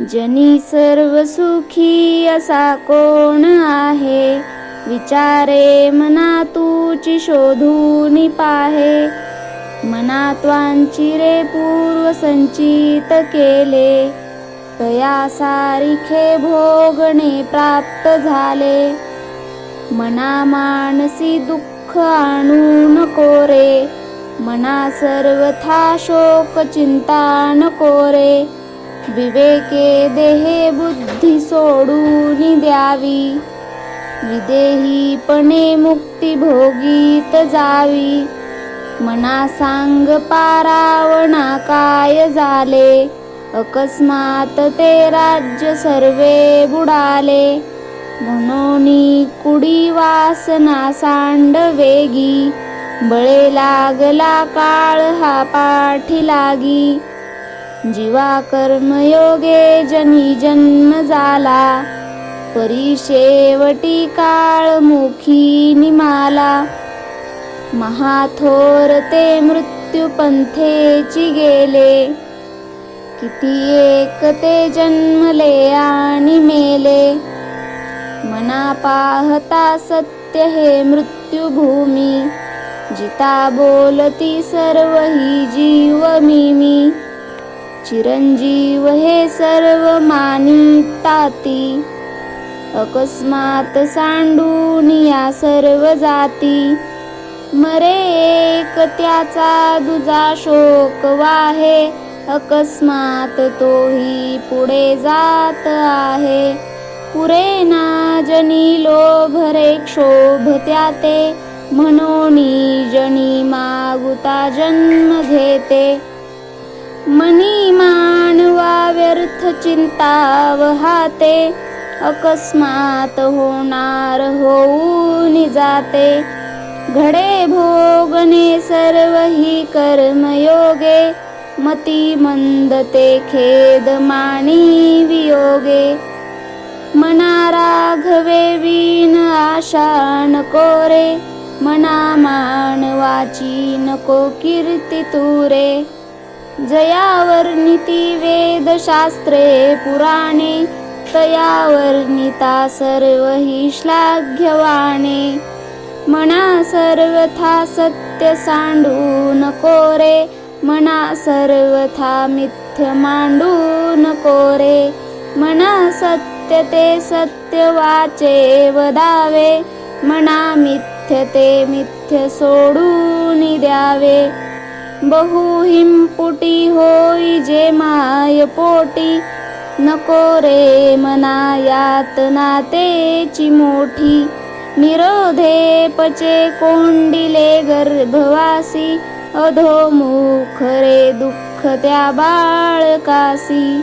जनी सर्व सुखी असा कोण आहे? विचारे मना तूची शोधून पाहे. मनात्वांची रे पूर्व संचित केले. तया सारिखे भोगणे प्राप्त झाले. मना मानसी दुःख आणून कोरे. मना सर्वथा शोक चिंता न कोरे. विवेके देहे बुद्धी सोडून द्यावी. विदेहीपणे मुक्ती भोगीत जावी. मना सांग पारावणा काय झाले? अकस्मात ते राज्य सर्वे बुडाले. म्हणून कुडी वासना सांड वेगी बळे लागला काळ हा पाठी लागी. जीवा कर्मयोगे जनी जन्म झाला. परिशेवटी काळ मुखी निमाला. महाथोर ते मृत्यू पंथेची गेले. किती एक ते जन्मले आणि मेले. मना पाहता सत्य हे मृत्यूभूमी. जिता बोलती सर्व ही जीव मी चिरंजीव हे सर्व मानिताती अकस्मात सांडून या सर्व जाती. मरे एक त्याचा दुजा शोक वाहे. अकस्मात तोही पुढे जात आहे. पुरे ना जनी लोभ रे क्षोभ त्याते. म्हणून जनी मागुता जन्म घेते. मनी मानवा व्यर्थ चिंता वहाते अकस्मात होणार होऊन जाते. घडे भोगणे सर्व ही कर्मयोगे मती मंद ते खेद मानी वियोगे. मना राघवे विन आशा नको रे मना मानवाची नको कीर्ती तुरे. जयावर्णिती वेदशास्त्रे पुराणे तयावर्णिता सर्व ही श्लाघ्यवाणे। मना सर्वथा सत्य सांडू नको रे मना सर्वथा मिथ्य मांडू नको रे मना सत्य ते सत्य वाचे वदावे। मना मिथ्य ते मिथ्य सोडून द्यावे। बहु हिंपुटी होई जे माय पोटी. नको रे मना यातना तेची मोठी. निरोधे पचे कोंडिले गर्भवासी. अधोमुख रे दुःख त्या बाळकासी.